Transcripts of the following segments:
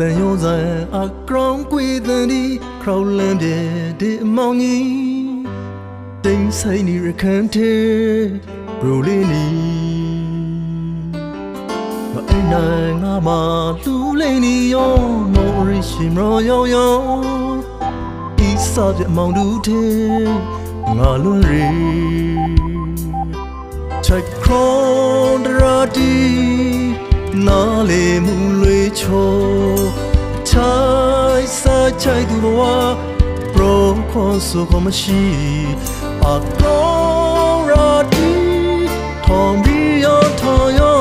တန်ရုံးဆိုင်အကောင်ကွေတန်ဒီခရောင်းလန်တဲ့ဒီအမောင်ကြီးတိမ်ဆိုင်နေရခန့်တဲ့ဘရိုလီနီမအိမ်နိုင်ငါမလူလိမ့်နီယောမော်ရီရှိမရောယောယောဤစားပြမောင်တူတဲ့ငါလွန်ရီချက်ခရွန်ဒရာတီနာလေမူလွေ ချိုချိုင်စာချိုင်သူဘဝပရိုခွန်ဆိုခမရှိအကောရာတီထုံပြီးရထော်ယော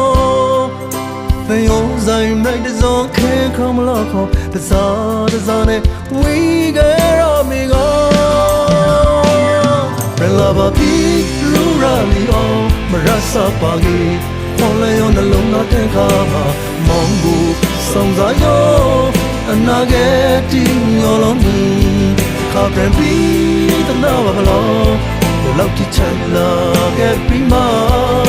သေယုံဆိုင်မိုက်တစောခဲခမလာခေါ်တစားတစားနဲ့ဝီကရမီကော Relava pi rura li o marasa pagi Khole yo na long na ten kha ma mong bu song za yo anage ti yo lo ni kha pren pi ta na ba lo lo lau ti chan la ge pi ma When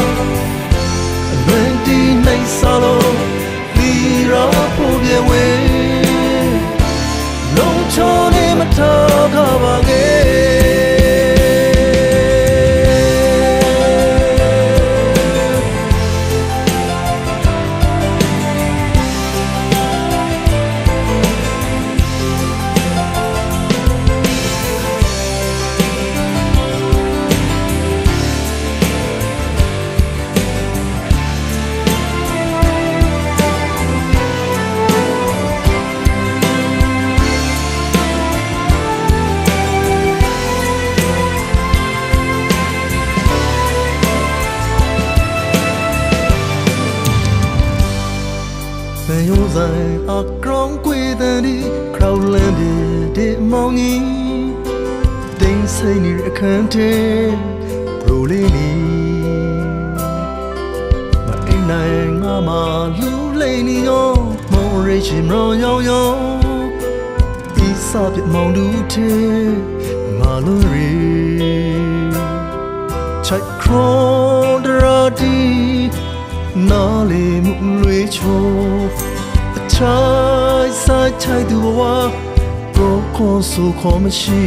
ဘယ်ရောဆိုင်အကောင်ကွေတဲ့ဒီခရောင်းလန်တဲ့မောင်ကြီးတင်းဆိုင်နေအခန်းထဲဘရိုလေးနီမအိမ်နိုင်ငါမလူလိမ့်နီယောမော်ရီချင်ရောယောယောဤစားပြမောင်တူထဲငါလူရီချက်ခရွန်ဒရာတီ နာလီမူလွေချိုအချိုင်ဆိုင်ချိုင်သူဘဝပရိုကွန်ဆူခေါ်မရှိ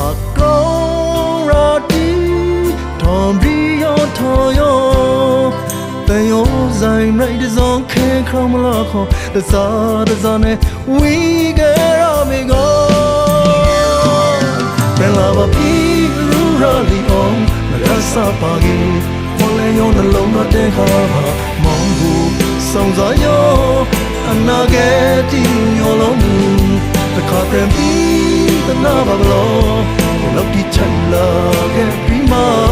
အကောင်ရာတီတွန်ဘီယောထော်ယောတန်ယောဆိုင်ရိုက်တဲ့ဇွန်ခဲခရမလာခေါ်တစားတစားနဲ့ဝီကရမေကို song za yo Anageti yo lo mu The car brand pi The na ba lo Love di chan la Get pi ma Luan